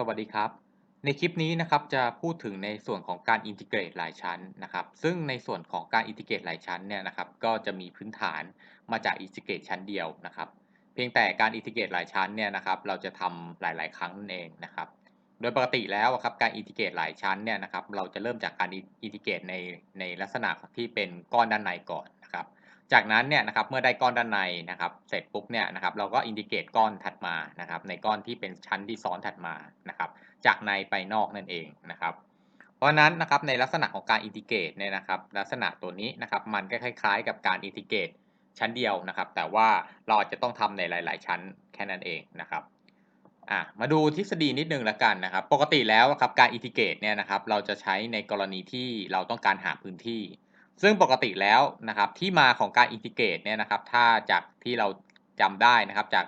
สวัสดีครับ ในคลิปนี้นะครับจะพูดถึงในส่วนของการอินทิเกรตหลายชั้นนะครับ ซึ่งในส่วนของการอินทิเกรตหลายชั้นเนี่ยนะครับ ก็จะมีพื้นฐานมาจากอินทิเกรตชั้นเดียวนะครับ เพียงแต่การอินทิเกรตหลายชั้นเนี่ยนะครับ เราจะทำหลาย ๆ ครั้งนั่นเองนะครับ โดยปกติแล้วครับการอินทิเกรตหลายชั้นเนี่ยนะครับ เราจะเริ่มจากการอินทิเกรตในในลักษณะที่เป็นก้อนด้านในก่อน จากนั้นเนี่ยนะครับเมื่อได้ก้อนด้านในนะครับเสร็จปุ๊บเนี่ยนะครับเราก็อินทิเกรตก้อนถัดมานะครับในก้อนที่เป็นชั้นที่ซ้อนถัดมานะครับจากในไปนอกนั่นเองนะครับเพราะนั้นนะครับในลักษณะของการอินทิเกรตเนี่ยนะครับลักษณะตัวนี้นะครับมันก็คล้ายๆ กับการอินทิเกรตชั้นเดียวนะครับ แต่ว่าเราอาจจะต้องทำในหลาย ๆ ชั้นแค่นั้นเองนะครับอะมาดูทฤษฎีนิดนึงละกันนะครับ ปกติแล้วครับการอินทิเกรตเนี่ยนะครับเราจะใช้ในกรณีที่เราต้องการหาพื้นที่ ซึ่งปกติแล้วนะครับที่มาของการอินทิเกรตเนี่ยนะครับถ้าจากที่เราจำได้นะครับจาก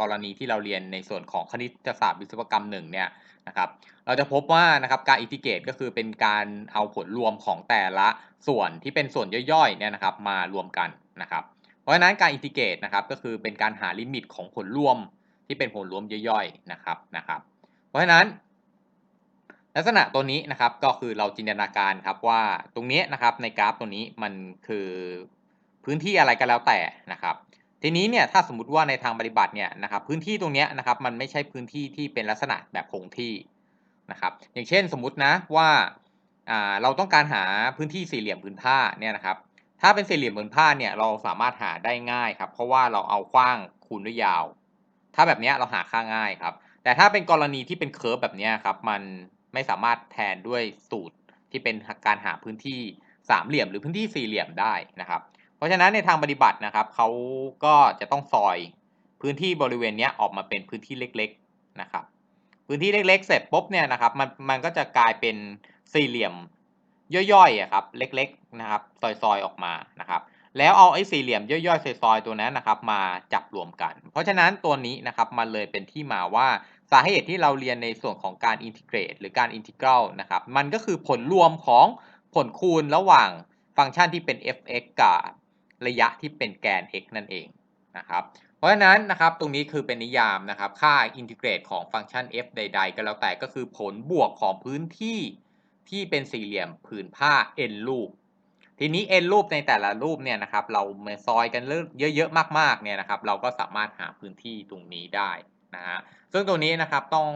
กรณีที่เราเรียนในส่วนของคณิตศาสตร์วิศวกรรมหนึ่งเนี่ยนะครับเราจะพบว่านะครับการอินทิเกรตก็คือเป็นการเอาผลรวมของแต่ละส่วนที่เป็นส่วนย่อยๆเนี่ยนะครับมารวมกันนะครับเพราะฉะนั้นการอินทิเกรตนะครับก็คือเป็นการหาลิมิตของผลรวมที่เป็นผลรวมย่อยๆนะครับนะครับ เพราะฉะนั้น ลักษณะตัวนี้นะครับก็คือเราจินตนาการครับว่าตรงนี้นะครับในกราฟตัวนี้มันคือพื้นที่อะไรก็แล้วแต่นะครับ ทีนี้เนี่ยถ้าสมมติว่าในทางปฏิบัติเนี่ยนะครับพื้นที่ตรงนี้นะครับมันไม่ใช่พื้นที่ที่เป็นลักษณะแบบคงที่นะครับอย่างเช่นสมมตินะว่าเราต้องการหาพื้นที่สี่เหลี่ยมผืนผ้าเนี่ยนะครับถ้าเป็นสี่เหลี่ยมผืนผ้าเนี่ยเราสามารถหาได้ง่ายครับเพราะว่าเราเอากว้างคูณด้วยยาว ถ้าแบบนี้เราหาค่าง่ายครับแต่ถ้าเป็นกรณีที่เป็นเคอร์ฟแบบนี้ครับมัน ไม่สามารถแทนด้วยสูตรที่เป็นการหาพื้นที่สามเหลี่ยมหรือพื้นที่สี่เหลี่ยมได้นะครับ เพราะฉะนั้นในทางปฏิบัตินะครับเขาก็จะต้องซอยพื้นที่บริเวณนี้ออกมาเป็นพื้นที่เล็กๆนะครับพื้นที่เล็กๆ เสร็จปุ๊บเนี่ยนะครับมันมันก็จะกลายเป็นสี่เหลี่ยมย่อยๆอะครับเล็กๆนะครับซอยๆออกมานะครับแล้วเอาไอ้สี่เหลี่ยมย่อยๆซอยๆตัวนั้นนะครับมาจับรวมกัน เพราะฉะนั้นตัวนี้นะครับมันเลยเป็นที่มาว่า สาเหตุที่เราเรียนในส่วนของการอินทิเกรตหรือการอินทิกรัลนะครับมันก็คือผลรวมของผลคูณระหว่างฟังก์ชันที่เป็น f(x) กับระยะที่เป็นแกน x นั่นเองนะครับเพราะฉะนั้นนะครับตรงนี้คือเป็นนิยามนะครับค่าอินทิเกรตของฟังก์ชัน f ใด ๆ ก็แล้วแต่ก็คือผลบวกของพื้นที่ที่เป็นสี่เหลี่ยมผืนผ้า n รูป ทีนี้ n รูปในแต่ละรูปเนี่ยนะครับเรามาซอยกันเยอะๆมากๆเนี่ยนะครับเราก็สามารถหาพื้นที่ตรงนี้ได้ นะฮะซึ่งตัวนี้นะครับต้อง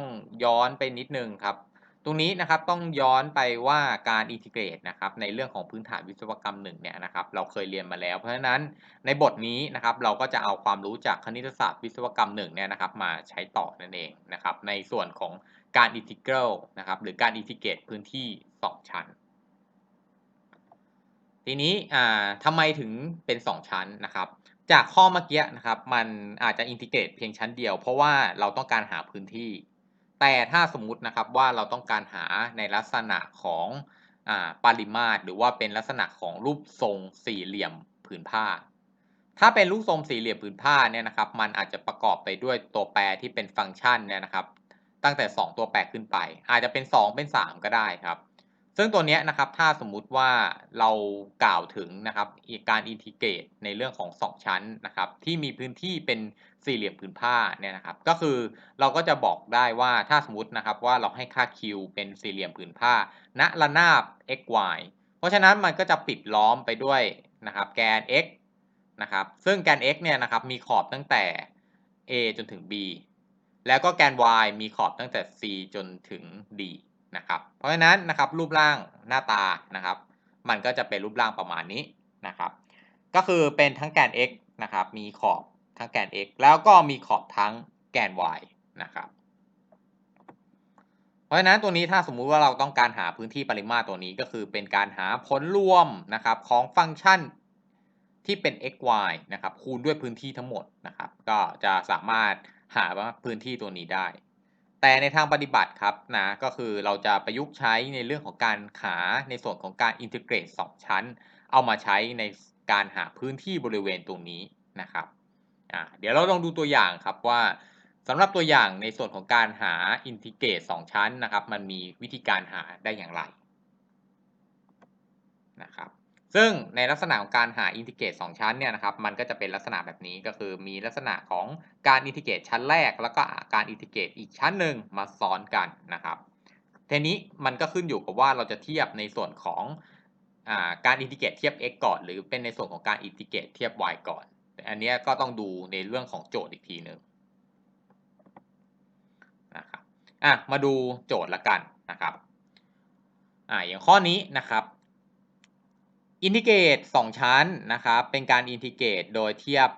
ย้อนไปนิดนึงครับ ตรงนี้นะครับต้องย้อนไปว่าการอินทิเกรตนะครับในเรื่องของพื้นฐานวิศวกรรมหนึ่งเนี่ยนะครับเราเคยเรียนมาแล้ว เพราะฉะนั้นในบทนี้นะครับเราก็จะเอาความรู้จากคณิตศาสตร์วิศวกรรมหนึ่งเนี่ยนะครับมาใช้ต่อนั่นเองนะครับในส่วนของการอินทิเกรลนะครับหรือการอินทิเกรตพื้นที่ 2 ชั้นทีนี้อ่าทำไมถึงเป็น 2 ชั้นนะครับ จากข้อเมื่อกี้นะครับมันอาจจะอินทิเกรตเพียงชั้นเดียว เพราะว่าเราต้องการหาพื้นที่ แต่ถ้าสมมุตินะครับว่าเราต้องการหาในลักษณะของอปริมาตร หรือว่าเป็นลักษณะของรูปทรงสี่เหลี่ยมผืนผ้า ถ้าเป็นรูปทรงสี่เหลี่ยมผืนผ้าเนี่ยนะครับ มันอาจจะประกอบไปด้วยตัวแปรที่เป็นฟังก์ชันเนี่ยนะครับ ตั้งแต่ 2 ตัวแปรขึ้นไป อาจจะเป็น 2 เป็น 3 ก็ได้ครับ ซึ่งตัวนี้นะครับถ้าสมมุติว่าเรากล่าวถึงนะครับการอินทิเกรตในเรื่องของ 2 ชั้นนะครับที่มีพื้นที่เป็นสี่เหลี่ยมผืนผ้าเนี่ยนะครับก็คือเราก็จะบอกได้ว่าถ้าสมมตินะครับว่าเราให้ค่า q เป็นสี่เหลี่ยมผืนผ้า ณระนาบ x y เพราะฉะนั้นมันก็จะปิดล้อมไปด้วยนะครับแกน x นะครับซึ่งแกน x เนี่ยนะครับมีขอบตั้งแต่ a จนถึง b แล้วก็แกน y มีขอบตั้งแต่ c จนถึง d นะครับ เพราะฉะนั้นนะครับรูปร่างหน้าตานะครับ มันก็จะเป็นรูปร่างประมาณนี้นะครับ ก็คือเป็นทั้งแกน x นะครับ มีขอบทั้งแกน x แล้วก็มีขอบทั้งแกน y นะครับ เพราะฉะนั้นตัวนี้ถ้าสมมุติว่าเราต้องการหาพื้นที่ปริมาตรตัวนี้ก็คือเป็นการหาผลรวมนะครับของฟังก์ชันที่เป็น x y นะครับคูณด้วยพื้นที่ทั้งหมดนะครับ ก็จะสามารถหาพื้นที่ตัวนี้ได้ แต่ในทางปฏิบัติครับนะก็คือเราจะประยุกต์ใช้ในเรื่องของการหาในส่วนของการอินทิเกรต2ชั้น เอามาใช้ในการหาพื้นที่บริเวณตรงนี้นะครับเดี๋ยวเราลองดูตัวอย่างครับว่าสำหรับตัวอย่างในส่วนของการหาอินทิเกรต2ชั้นนะครับ มันมีวิธีการหาได้อย่างไรนะครับ ซึ่งในลักษณะของการหาอินทิเกรต2ชั้นเนี่ยนะครับมันก็จะเป็นลักษณะแบบนี้ก็คือมีลักษณะของการอินทิเกรตชั้นแรก แล้วก็การอินทิเกรตอีกชั้นหนึ่งมาซ้อนกันนะครับทีนี้มันก็ขึ้นอยู่กับว่าเราจะเทียบในส่วนของอาการอินทิเกรตเทียบ x ก่อน หรือเป็นในส่วนของการอินทิเกรตเทียบ y ก่อนอันนี้ก็ต้องดูในเรื่องของโจทย์อีกทีหนึ่งนะครับอะมาดูโจทย์ละกันนะครับอ่าอย่างข้อนี้นะครับ อินทิเกรต2ชั้นนะครับ เป็นการอินทิเกรตโดยเทียบ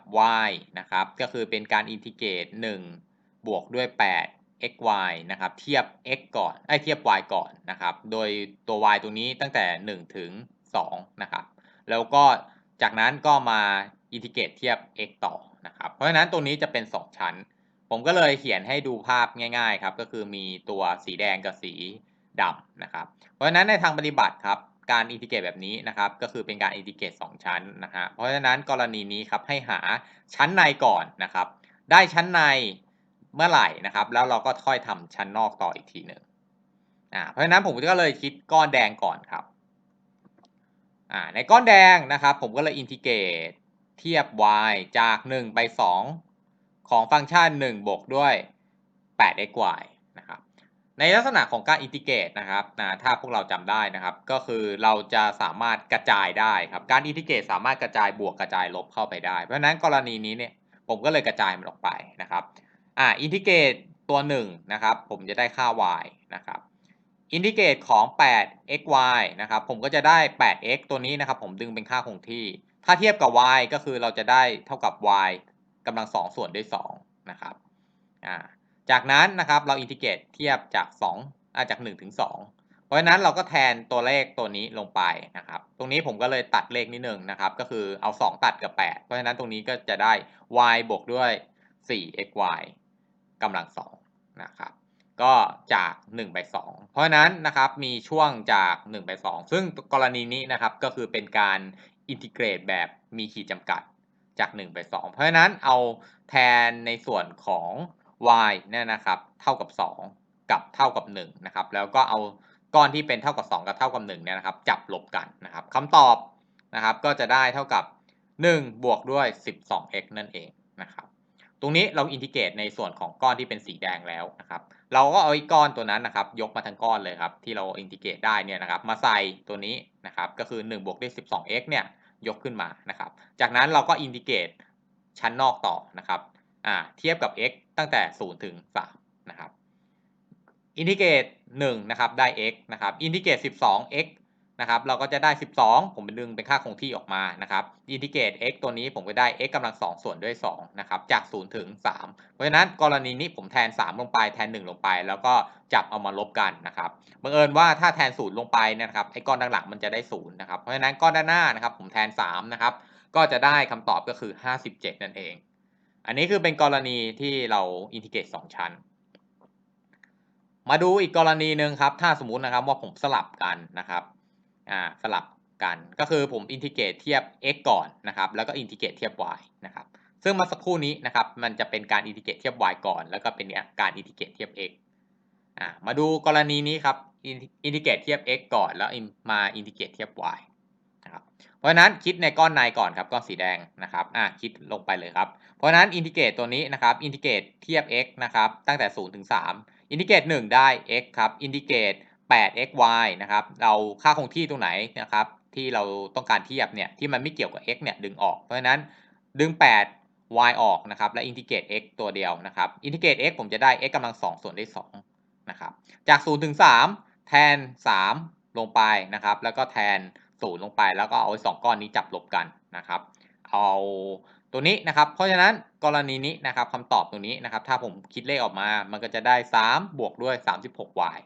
y นะครับ ก็คือเป็นการอินทิเกรต1บวกด้วย 8 xy นะครับ เทียบ x ก่อนไอ้เทียบ y ก่อนนะครับ โดยตัว y ตรงนี้ตั้งแต่ 1 ถึง 2 นะครับ แล้วก็จากนั้นก็มาอินทิเกรตเทียบ x ต่อนะครับ เพราะฉะนั้นตรงนี้จะเป็น 2 ชั้น ผมก็เลยเขียนให้ดูภาพง่าย ๆ ครับ ก็คือมีตัวสีแดงกับสีดำนะครับ เพราะฉะนั้นในทางปฏิบัติครับ การอินทิเกรตแบบนี้นะครับ ก็คือเป็นการอินทิเกรต2ชั้นนะฮะเพราะฉะนั้นกรณีนี้ครับให้หาชั้นในก่อนนะครับ ได้ชั้นในเมื่อไหร่นะครับ แล้วเราก็ค่อยทำชั้นนอกต่ออีกทีหนึ่งอ่าเพราะฉะนั้นผมก็เลยคิดก้อนแดงก่อนครับอ่าในก้อนแดงนะครับ ผมก็เลยอินทิเกรตเทียบ y จาก 1 ไป 2 ของฟังก์ชัน1บวกด้วย 8xy ในลักษณะของการอินทิเกรตนะครับนะถ้าพวกเราจำได้นะครับ ก็คือเราจะสามารถกระจายได้ครับ การอินทิเกรตสามารถกระจายบวกกระจายลบเข้าไปได้ เพราะฉะนั้นกรณีนี้เนี่ยผมก็เลยกระจายมันออกไปนะครับอ่าอินทิเกรตตัว1นะครับผมจะได้ค่า y นะครับอินทิเกรตของ 8xy นะครับผมก็จะได้ 8x ตัวนี้นะครับผมดึงเป็นค่าคงที่ ถ้าเทียบกับ y ก็คือเราจะได้เท่ากับ y กำลัง2ส่วนด้วย2นะครับอ่า จากนั้นนะครับเราอินทิเกรตเทียบจาก2อาจาก1ถึง2เพราะฉะนั้นเราก็แทนตัวเลขตัวนี้ลงไปนะครับ ตรงนี้ผมก็เลยตัดเลขนิดนึงนะครับ ก็คือเอา 2 ตัดกับ 8 เพราะฉะนั้นตรงนี้ก็จะได้ y บวกด้วย 4xy กำลัง2นะครับ ก็จาก1ไป2เพราะฉะนั้นนะครับมีช่วงจาก1ไป2ซึ่งกรณีนี้นะครับก็คือเป็นการอินทิเกรตแบบมีขีดจำกัดจาก 1 ไป 2 เพราะฉะนั้นเอาแทนในส่วนของ y เนี่ยนะครับเท่ากับ 2 กับเท่ากับ1นะครับแล้วก็เอาก้อนที่เป็นเท่ากับ 2 กับเท่ากับ1เนี่ยนะครับจับลบกันนะครับคำตอบนะครับก็จะได้เท่ากับ 1 บวกด้วย 12x นั่นเองนะครับตรงนี้เราอินทิเกรตในส่วนของก้อนที่เป็นสีแดงแล้วนะครับเราก็เอาไอ้ก้อนตัวนั้นนะครับยกมาทั้งก้อนเลยครับที่เราอินทิเกรตได้เนี่ยนะครับมาใส่ตัวนี้นะครับก็คือ1บวกด้วย 12x เนี่ยยกขึ้นมานะครับจากนั้นเราก็อินทิเกรตชั้นนอกต่อนะครับ อ่าเทียบกับ x ตั้งแต่ 0 ถึง 3 นะครับ อินทิเกรต1นะครับ ได้ x นะครับ อินทิเกรต 12x นะครับ เราก็จะได้ 12 ผมเป็นดึงเป็นค่าคงที่ออกมานะครับ อินทิเกรต x ตัวนี้ผมก็ได้ x กำลัง 2 ส่วนด้วย 2 นะครับ จาก 0 ถึง 3 เพราะฉะนั้นกรณีนี้ผมแทน 3 ลงไป แทน 1 ลงไป แล้วก็จับเอามาลบกันนะครับ บังเอิญว่าถ้าแทน 0 ลงไปนะครับ ไอ้ก้อนด้านหลังมันจะได้ 0 นะครับ เพราะฉะนั้นก้อนด้านหน้านะครับ ผมแทน 3 นะครับ ก็จะได้คำตอบก็คือ 57 นั่นเอง อันนี้คือเป็นกรณีที่เราอินทิเกรต2ชั้น มาดูอีกกรณีหนึ่งครับ ถ้าสมมุตินะครับว่าผมสลับกันนะครับ อ่า สลับกัน ก็คือผมอินทิเกรตเทียบ x ก่อนนะครับ แล้วก็อินทิเกรตเทียบ y นะครับ ซึ่งมาสักครู่นี้นะครับ มันจะเป็นการอินทิเกรตเทียบ y ก่อน แล้วก็เป็นการอินทิเกรตเทียบ x อ่า มาดูกรณีนี้ครับ อินทิเกรตเทียบ x ก่อน แล้วมาอินทิเกรตเทียบ y นะครับ เพราะฉะนั้นคิดในก้อนในก่อนครับก้อนสีแดงนะครับอ่าคิดลงไปเลยครับ เพราะฉะนั้นอินทิเกรตตัวนี้นะครับอินทิเกรตเทียบ x นะครับตั้งแต่0ถึง3อินทิเกรต1ได้ x ครับอินทิเกรต 8xy นะครับเราค่าคงที่ตรงไหนนะครับที่เราต้องการเทียบเนี่ยที่มันไม่เกี่ยวกับ x เนี่ยดึงออก เพราะฉะนั้นดึง 8y ออกนะครับและอินทิเกรต x ตัวเดียวนะครับอินทิเกรต x ผมจะได้ x กำลัง2ส่วนด้วย2นะครับจาก0ถึง3แทน 3 ลงไปนะครับแล้วก็แทน 0ลงไปแล้วก็เอาไอ้2ก้อนนี้จับลบกันนะครับเอาตัวนี้นะครับเพราะฉะนั้นกรณีนี้นะครับคำตอบตรงนี้นะครับถ้าผมคิดเลขออกมามันก็จะได้ 3 บวกด้วย 36y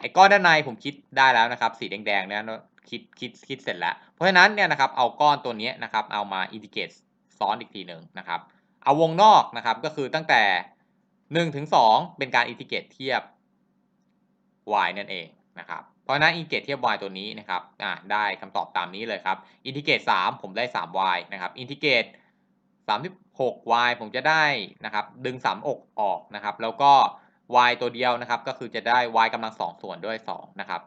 ไอ้ก้อนด้านในผมคิดได้แล้วนะครับ สีแดงๆเนี่ยคิดคิดคิดเสร็จแล้ว เพราะฉะนั้นเนี่ยนะครับเอาก้อนตัวนี้นะครับเอามาอินทิเกรตซ้อนอีกทีหนึ่งนะครับเอาวงนอกนะครับก็คือตั้งแต่1ถึง2เป็นการอินทิเกรตเทียบ y นั่นเองนะครับ เพราะนั้นอินทิเกรตเทียบ y ตัวนี้นะครับอ่าได้คำตอบตามนี้เลยครับอินทิเกรต3ผมได้ 3y นะครับอินทิเกรต 36y ผมจะได้นะครับดึง 3 อกออกนะครับแล้วก็ y ตัวเดียวนะครับก็คือจะได้ y กำลัง 2 ส่วนด้วย2นะครับ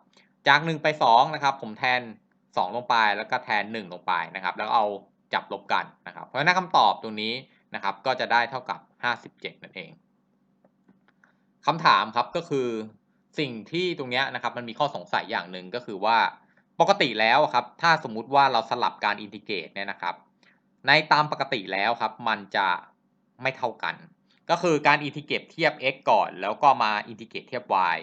จาก 1 ไป2นะครับผมแทน 2 ลงไปแล้วก็แทน 1 ลงไปนะครับแล้วเอาจับลบกันนะครับเพราะฉะนั้นคำตอบตรงนี้นะครับก็จะได้เท่ากับ 57 นั่นเองคำถามครับก็คือ สิ่งที่ตรงนี้นะครับมันมีข้อสงสัยอย่างหนึ่งก็คือว่าปกติแล้วครับถ้าสมมุติว่าเราสลับการอินทิเกรตเนี่ยนะครับ ในตามปกติแล้วครับมันจะไม่เท่ากัน ก็คือการอินทิเกรตเทียบ x ก่อน แล้วก็มาอินทิเกรตเทียบ y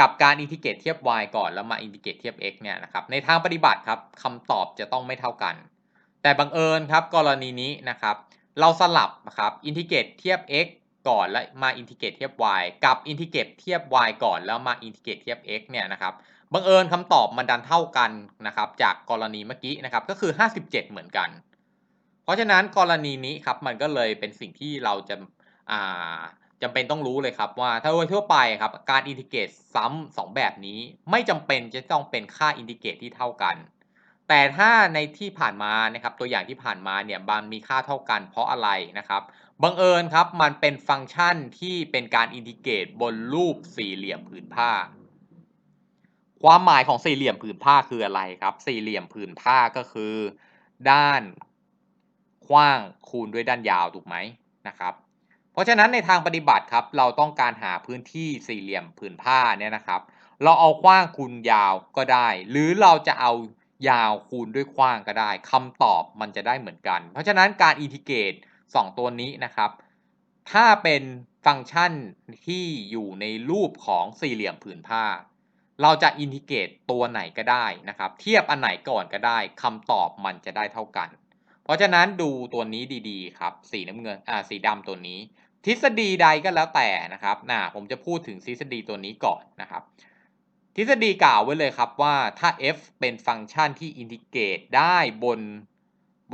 กับการอินทิเกรตเทียบ y ก่อนแล้วมาอินทิเกรตเทียบ x เนี่ยนะครับในทางปฏิบัติครับคำตอบจะต้องไม่เท่ากัน แต่บังเอิญครับกรณีนี้นะครับ เราสลับนะครับอินทิเกรตเทียบ x ก่อนแล้วมาอินทิเกรตเทียบ y กับอินทิเกรตเทียบ y ก่อนแล้วมาอินทิเกรตเทียบ x เนี่ยนะครับบังเอิญคำตอบมันดันเท่ากันนะครับจากกรณีเมื่อกี้นะครับก็คือ 57 เหมือนกัน เพราะฉะนั้นกรณีนี้ครับมันก็เลยเป็นสิ่งที่เราจะอ่าจำเป็นต้องรู้เลยครับว่าถ้าโดยทั่วไปครับการอินทิเกรตซ้ำสองแบบนี้ ไม่จำเป็นจะต้องเป็นค่าอินทิเกรตที่เท่ากันแต่ถ้าในที่ผ่านมานะครับตัวอย่างที่ผ่านมาเนี่ยมันมีค่าเท่ากันเพราะอะไรนะครับบังเอิญครับมันเป็นฟังก์ชันที่เป็นการอินทิเกรตบนรูปสี่เหลี่ยมผืนผ้า ความหมายของสี่เหลี่ยมผืนผ้าคืออะไรครับ สี่เหลี่ยมผืนผ้าก็คือ ด้านกว้างคูณด้วยด้านยาวถูกไหมนะครับเพราะฉะนั้นในทางปฏิบัติครับเราต้องการหาพื้นที่สี่เหลี่ยมผืนผ้าเนี่ยนะครับ เราเอากว้างคูณยาวก็ได้ หรือเราจะเอายาวคูณด้วยกว้างก็ได้คำตอบมันจะได้เหมือนกัน เพราะฉะนั้นการอินทิเกรต 2 ตัวนี้นะครับ ถ้าเป็นฟังก์ชันที่อยู่ในรูปของสี่เหลี่ยมผืนผ้า เราจะอินทิเกรตตัวไหนก็ได้นะครับ เทียบอันไหนก่อนก็ได้คำตอบมันจะได้เท่ากัน เพราะฉะนั้นดูตัวนี้ดีๆครับ สีน้ำเงินอ่าสีดำตัวนี้ ทฤษฎีใดก็แล้วแต่นะครับน่ะผมจะพูดถึงทฤษฎีตัวนี้ก่อนนะครับ ทฤษฎีกล่าวไว้เลยครับว่าถ้า f เป็นฟังก์ชันที่อินทิเกรตได้บน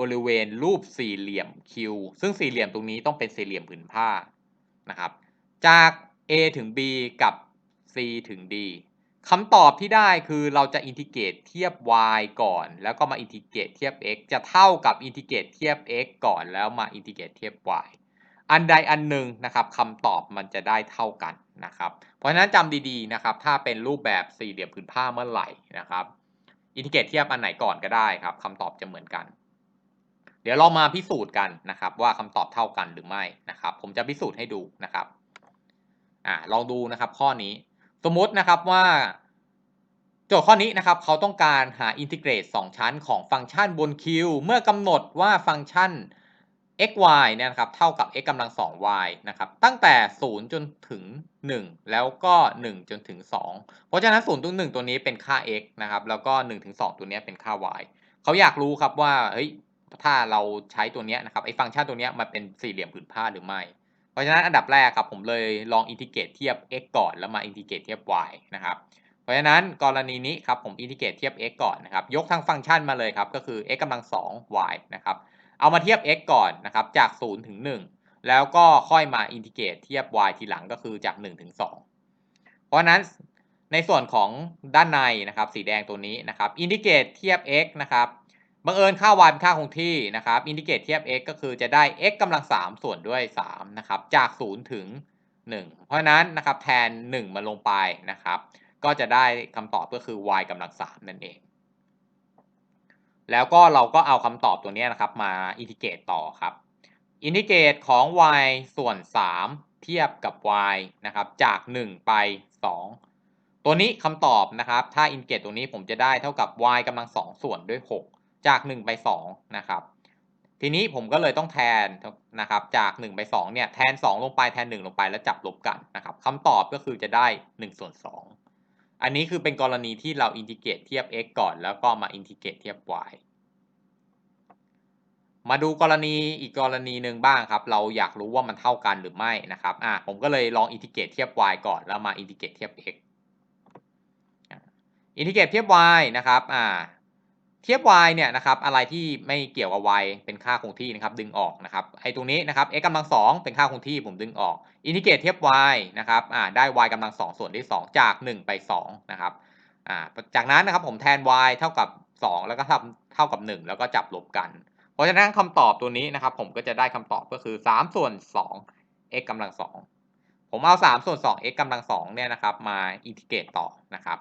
บริเวณรูปสี่เหลี่ยม Q ซึ่งสี่เหลี่ยมตรงนี้ต้องเป็นสี่เหลี่ยมผืนผ้านะครับ จาก A ถึง B กับ C ถึง D คำตอบที่ได้คือเราจะอินทิเกรตเทียบ y ก่อน แล้วก็มาอินทิเกรตเทียบ x จะเท่ากับอินทิเกรตเทียบ x ก่อนแล้วมาอินทิเกรตเทียบ y อันใดอันหนึ่งนะครับคำตอบมันจะได้เท่ากันนะครับ เพราะฉะนั้นจำดีๆนะครับ ถ้าเป็นรูปแบบสี่เหลี่ยมผืนผ้าเมื่อไหร่นะครับ อินทิเกรตเทียบอันไหนก่อนก็ได้ครับคำตอบจะเหมือนกัน เดี๋ยวเรามาพิสูจน์กันนะครับ ว่าคำตอบเท่ากันหรือไม่นะครับ ผมจะพิสูจน์ให้ดูนะครับอ่าลองดูนะครับข้อนี้สมมตินะครับว่า โจทย์ข้อนี้นะครับเขาต้องการหาอินทิเกรต 2 ชั้นของฟังก์ชันบน Q เมื่อกำหนดว่าฟังก์ชัน x y เนี่ยนะครับเท่ากับ x กำลัง 2y นะครับตั้งแต่ 0 จนถึง 1 แล้วก็ 1 จนถึง 2 เพราะฉะนั้น 0 ถึง 1 ตัวนี้เป็นค่า x นะครับแล้วก็ 1 ถึง 2 ตัวนี้เป็นค่า y เขาอยากรู้ครับว่าเฮ้ย ถ้าเราใช้ตัวนี้นะครับไอ้ฟังก์ชันตัวนี้มันเป็นสี่เหลี่ยมผืนผ้าหรือไม่ เพราะฉะนั้นอันดับแรกครับผมเลยลองอินทิเกรตเทียบ x ก่อนแล้วมาอินทิเกรตเทียบ y นะครับเพราะฉะนั้นกรณีนี้ครับผมอินทิเกรตเทียบ x ก่อนนะครับยกทั้งฟังก์ชันมาเลยครับก็คือ x กำลัง2 y นะครับเอามาเทียบ x ก่อนนะครับจาก0ถึง1 แล้วก็ค่อยมาอินทิเกรตเทียบ y ทีหลังก็คือจาก1ถึง2เพราะฉะนั้นในส่วนของด้านในนะครับสีแดงตัวนี้นะครับอินทิเกรตเทียบ x นะครับ บังเอิญค่า y เป็นค่าคงที่นะครับอินทิเกรตเทียบ x ก็คือจะได้ x กำลัง 3 ส่วนด้วย3นะครับจาก 0 ถึง 1 เพราะนั้นนะครับแทน 1 มาลงไปนะครับ ก็จะได้คำตอบก็คือ y กำลัง 3 นั่นเอง แล้วก็เราก็เอาคำตอบตัวนี้นะครับมาอินทิเกรตต่อครับอินทิเกรตของ y ส่วน 3 เทียบกับ y นะครับจาก 1 ไป 2 ตัวนี้คำตอบนะครับ ถ้าอินทิเกรตตัวนี้ผมจะได้เท่ากับ y กำลัง 2 ส่วนด้วย 6 จาก 1 ไป2นะครับทีนี้ผมก็เลยต้องแทนนะครับจาก 1 ไป2เนี่ยแทน 2 ลงไปแทน 1 ลงไปแล้วจับลบกันนะครับคำตอบก็คือจะได้1ส่วน2อันนี้คือเป็นกรณีที่เราอินทิเกรตเทียบ x ก่อนแล้วก็มาอินทิเกรตเทียบ y มาดูกรณีอีกกรณีหนึ่งบ้างครับ เราอยากรู้ว่ามันเท่ากันหรือไม่นะครับอ่าผมก็เลยลองอินทิเกรตเทียบ y ก่อนแล้วมาอินทิเกรตเทียบ x อินทิเกรตเทียบ y นะครับอ่า เทียบ y เนี่ยนะครับอะไรที่ไม่เกี่ยวกับ y เป็นค่าคงที่นะครับดึงออกนะครับไอ้ตรงนี้นะครับ x กำลังสองเป็นค่าคงที่ผมดึงออกอินทิเกรตเทียบ y นะครับอ่าได้ y กำลังสองส่วนที่สองจาก 1 ไป2นะครับอ่าจากนั้นนะครับผมแทน y เท่ากับ 2 แล้วก็ทำเท่ากับ 1 แล้วก็จับลบกัน เพราะฉะนั้นคำตอบตัวนี้นะครับผมก็จะได้คำตอบก็คือ 3 ส่วน 2 x กำลัง2ผมเอา 3 ส่วน 2 x กำลัง2เนี่ยนะครับมาอินทิเกรตต่อนะครับ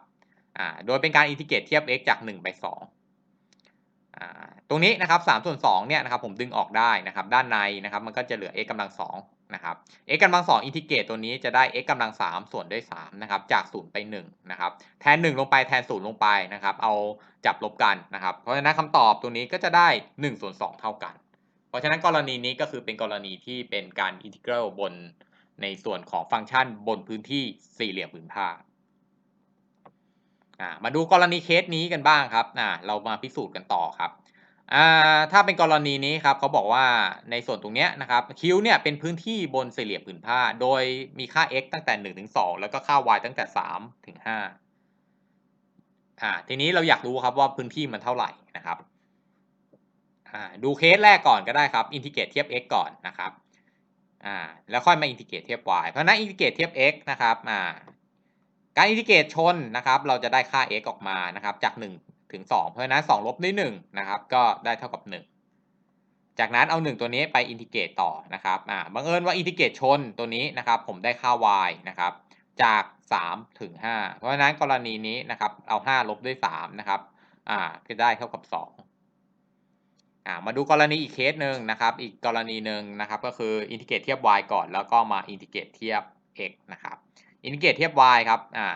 อ่าโดยเป็นการอินทิเกรตเทียบ x จาก 1 ไป 2 ตรงนี้นะครับ3ส่วน2เนี่ยนะครับผมดึงออกได้นะครับด้านในนะครับมันก็จะเหลือ x กำลัง2นะครับ x กำลัง2อินทิเกรตตัวนี้จะได้ x กำลัง3ส่วนด้วย3นะครับจาก 0 ไป1นะครับแทน 1 ลงไปแทน 0 ลงไปนะครับเอาจับลบกันนะครับ เพราะฉะนั้นคำตอบตัวนี้ก็จะได้1ส่วน2เท่ากัน เพราะฉะนั้นกรณีนี้ก็คือเป็นกรณีที่เป็นการอินทิเกรลบนในส่วนของฟังก์ชันบนพื้นที่สี่เหลี่ยมผืนผ้า อ่ามาดูกรณีเคสนี้กันบ้างครับอ่าเรามาพิสูจน์กันต่อครับอ่าถ้าเป็นกรณีนี้ครับเขาบอกว่าในส่วนตรงเนี้ยนะครับคิวเนี่ยเป็นพื้นที่บนสี่เหลี่ยมผืนผ้า โดยมีค่า x ตั้งแต่1ถึง2แล้วก็ค่า y ตั้งแต่3ถึง5อ่าทีนี้เราอยากรู้ครับว่าพื้นที่มันเท่าไหร่นะครับอ่าดูเคสแรกก่อนก็ได้ครับอินทิเกรตเทียบ x ก่อนนะครับอ่าแล้วค่อยมาอินทิเกรตเทียบ y เพราะนั้นอินทิเกรตเทียบ x นะครับอ่า การอินทิเกรตชนนะครับ เราจะได้ค่า x ออกมานะครับ จาก 1 ถึง 2 เพราะฉะนั้น 2 ลบด้วย1นะครับ ก็ได้เท่ากับ 1 จากนั้นเอา 1 ตัวนี้ไปอินทิเกรตต่อนะครับอ่าบังเอิญว่าอินทิเกรตชนตัวนี้นะครับ ผมได้ค่า y นะครับ จาก 3 ถึง 5 เพราะฉะนั้นกรณีนี้นะครับ เอา 5 ลบด้วย3นะครับอ่าก็ได้เท่ากับ2อ่ามาดูกรณีอีกเคสหนึ่งนะครับ อีกกรณีหนึ่งนะครับก็คืออินทิเกรตเทียบ y ก่อนแล้วก็มาอินทิเกรตเทียบ x นะครับ อินทิเกรตเทียบ y ครับอ่า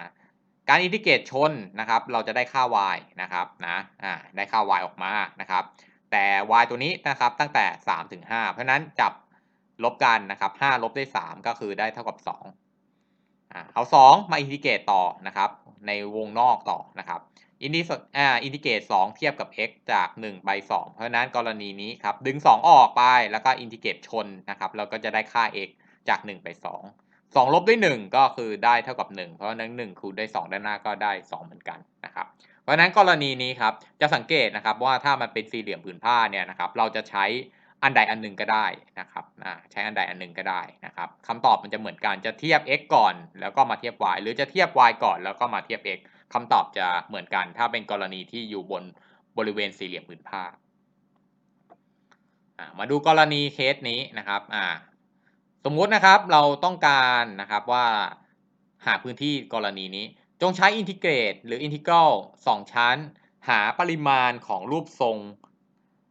การอินทิเกรตชนนะครับ เราจะได้ค่า y นะครับนะอ่าได้ค่า y ออกมานะครับ แต่ y ตัวนี้นะครับตั้งแต่ 3 ถึง 5 เพราะนั้นจับลบกันนะครับ5ลบด้วย3ก็คือได้เท่ากับ2อ่าเอา 2 มาอินทิเกรตต่อนะครับ ในวงนอกต่อนะครับอินทิอ่าอินทิเกรต2เทียบกับ x จาก1ไป2เพราะฉะนั้นกรณีนี้ครับดึง 2 ออกไปแล้วก็อินทิเกรตชนนะครับเราก็จะได้ค่า x จาก 1 ไป 2 2ลบด้วย1ก็คือได้เท่ากับ1เพราะนั้น1คูณด้วย2ด้านหน้าก็ได้2เหมือนกันนะครับ เพราะฉะนั้นกรณีนี้ครับจะสังเกตนะครับว่าถ้ามันเป็นสี่เหลี่ยมผืนผ้าเนี่ยนะครับเราจะใช้อันใดอันหนึ่งก็ได้นะครับใช้อันใดอันหนึ่งก็ได้นะครับคำตอบมันจะเหมือนกันจะเทียบ x ก่อนแล้วก็มาเทียบ y หรือจะเทียบ y ก่อนแล้วก็มาเทียบ x คำตอบจะเหมือนกัน ถ้าเป็นกรณีที่อยู่บนบริเวณสี่เหลี่ยมผืนผ้า มาดูกรณีเคสนี้นะครับ สมมุตินะครับเราต้องการนะครับว่าหาพื้นที่กรณีนี้ จงใช้อินทิเกรตหรืออินทิกรัลสองชั้น หาปริมาณของรูปทรง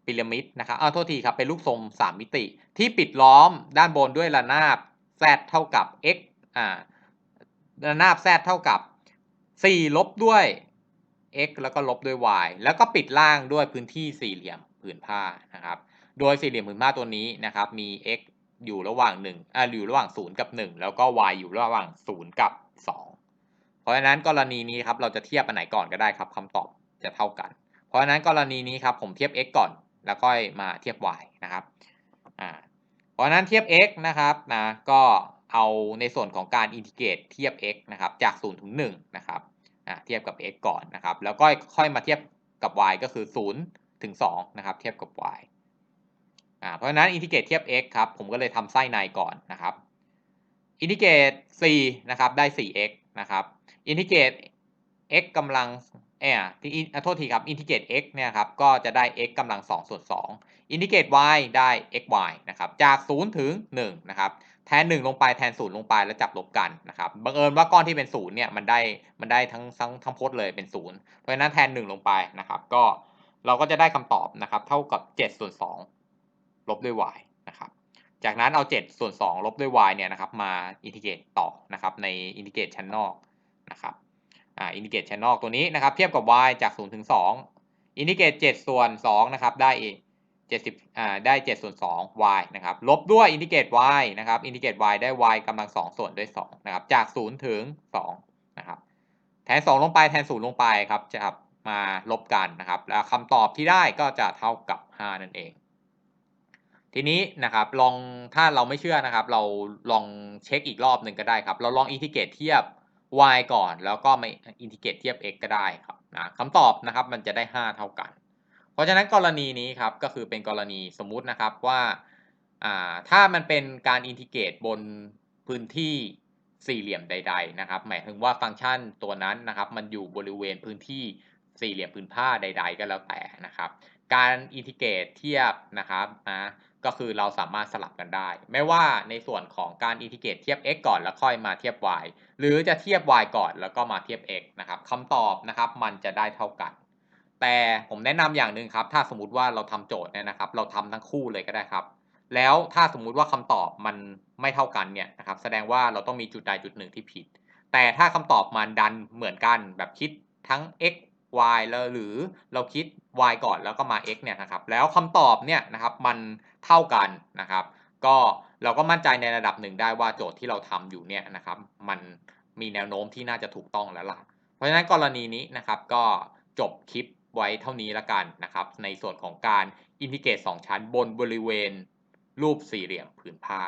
พีระมิดนะครับเอาโทษทีครับเป็นรูปทรง 3 มิติ ที่ปิดล้อมด้านบนด้วยระนาบ z เท่ากับ x อ่าระนาบ z เท่ากับ 4 ลบด้วย x แล้วก็ลบด้วย y แล้วก็ปิดล่างด้วยพื้นที่สี่เหลี่ยมผืนผ้านะครับ โดยสี่เหลี่ยมผืนผ้าตัวนี้นะครับ มี x อยู่ระหว่าง1อ่าอยู่ระหว่าง 0 กับ 1 แล้วก็ y อยู่ระหว่าง 0 กับ 2 เพราะฉะนั้นกรณีนี้ครับเราจะเทียบอันไหนก่อนก็ได้ครับคำตอบจะเท่ากัน เพราะฉะนั้นกรณีนี้ครับผมเทียบ x ก่อน แล้วก็มาเทียบ y นะครับอ่าเพราะฉะนั้นเทียบ x นะครับนะก็เอาในส่วนของการอินทิเกรตเทียบ x นะครับจาก 0 ถึง 1 นะครับอ่าเทียบกับ x ก่อนนะครับ แล้วก็ค่อยมาเทียบกับ y ก็คือ 0 ถึง 2 นะครับ เทียบกับ y อ่าเพราะฉะนั้นอินทิเกรตเทียบ x ครับผมก็เลยทำไส้ในก่อนนะครับอินทิเกรต4นะครับได้ 4x นะครับอินทิเกรต x กำลังเอ่อที่โทษทีครับอินทิเกรต x เนี่ยครับก็จะได้ x กำลัง2ส่วน2อินทิเกรต y ได้ xy นะครับจาก 0 ถึง 1 นะครับแทน 1 ลงไปแทน 0 ลงไปแล้วจับลบกันนะครับบังเอิญว่าก้อนที่เป็น 0 เนี่ยมันได้มันได้ทั้งทั้งทั้งพจน์เลยเป็น 0 เพราะฉะนั้นแทน 1 ลงไปนะครับก็เราก็จะได้คำตอบนะครับเท่ากับ7ส่วน2 ลบด้วย y นะครับ จากนั้นเอา 7 ส่วน 2 ลบด้วย y เนี่ยนะครับมาอินทิเกรตต่อนะครับในอินทิเกรตชั้นนอกนะครับอ่าอินทิเกรตชั้นนอกตัวนี้นะครับเทียบกับ y จาก 0 ถึง 2 อินทิเกรต7ส่วน2นะครับได้70อ่าได้7ส่วน2 y นะครับลบด้วยอินทิเกรต y นะครับอินทิเกรต y ได้ y กำลัง2ส่วนด้วย2นะครับจาก 0 ถึง2นะครับแทน 2 ลงไปแทน 0 ลงไปครับจะมาลบกันนะครับแล้วคำตอบที่ได้ก็จะเท่ากับ 5 นั่นเอง ทีนี้นะครับลองถ้าเราไม่เชื่อนะครับ เราลองเช็คอีกรอบหนึ่งก็ได้ครับ เราลองอินทิเกรตเทียบ y ก่อนแล้วก็มาอินทิเกรตเทียบ x ก็ได้ครับนะคำตอบนะครับมันจะได้ 5 เท่ากัน เพราะฉะนั้นกรณีนี้ครับก็คือเป็นกรณีสมมุตินะครับว่าอ่าถ้ามันเป็นการอินทิเกรตบนพื้นที่สี่เหลี่ยมใด ๆ นะครับ หมายถึงว่าฟังก์ชันตัวนั้นนะครับ มันอยู่บริเวณพื้นที่สี่เหลี่ยมพื้นผ้าใด ๆ ก็แล้วแต่นะครับ การอินทิเกรตเทียบนะครับนะ ก็คือเราสามารถสลับกันได้ ไม่ว่าในส่วนของการอินทิเกรตเทียบ x ก่อนแล้วค่อยมาเทียบ y หรือจะเทียบ y ก่อนแล้วก็มาเทียบ x นะครับคำตอบนะครับมันจะได้เท่ากัน แต่ผมแนะนำอย่างหนึ่งครับ ถ้าสมมติว่าเราทำโจทย์เนี่ยนะครับ เราทำทั้งคู่เลยก็ได้ครับ แล้วถ้าสมมุติว่าคำตอบมันไม่เท่ากันเนี่ยนะครับ แสดงว่าเราต้องมีจุดใดจุดหนึ่งที่ผิด แต่ถ้าคำตอบมันดันเหมือนกันแบบคิดทั้ง x y แล้วหรือเราคิด y ก่อนแล้วก็มา x เนี่ยนะครับแล้วคำตอบเนี่ยนะครับมันเท่ากันนะครับก็เราก็มั่นใจในระดับหนึ่งได้ว่าโจทย์ที่เราทำอยู่เนี่ยนะครับมันมีแนวโน้มที่น่าจะถูกต้องแล้วล่ะ เพราะฉะนั้นกรณีนี้นะครับก็จบคลิปไว้เท่านี้ละกันนะครับในส่วนของการอินทิเกรต2ชั้นบนบริเวณรูปสี่เหลี่ยมผืนผ้า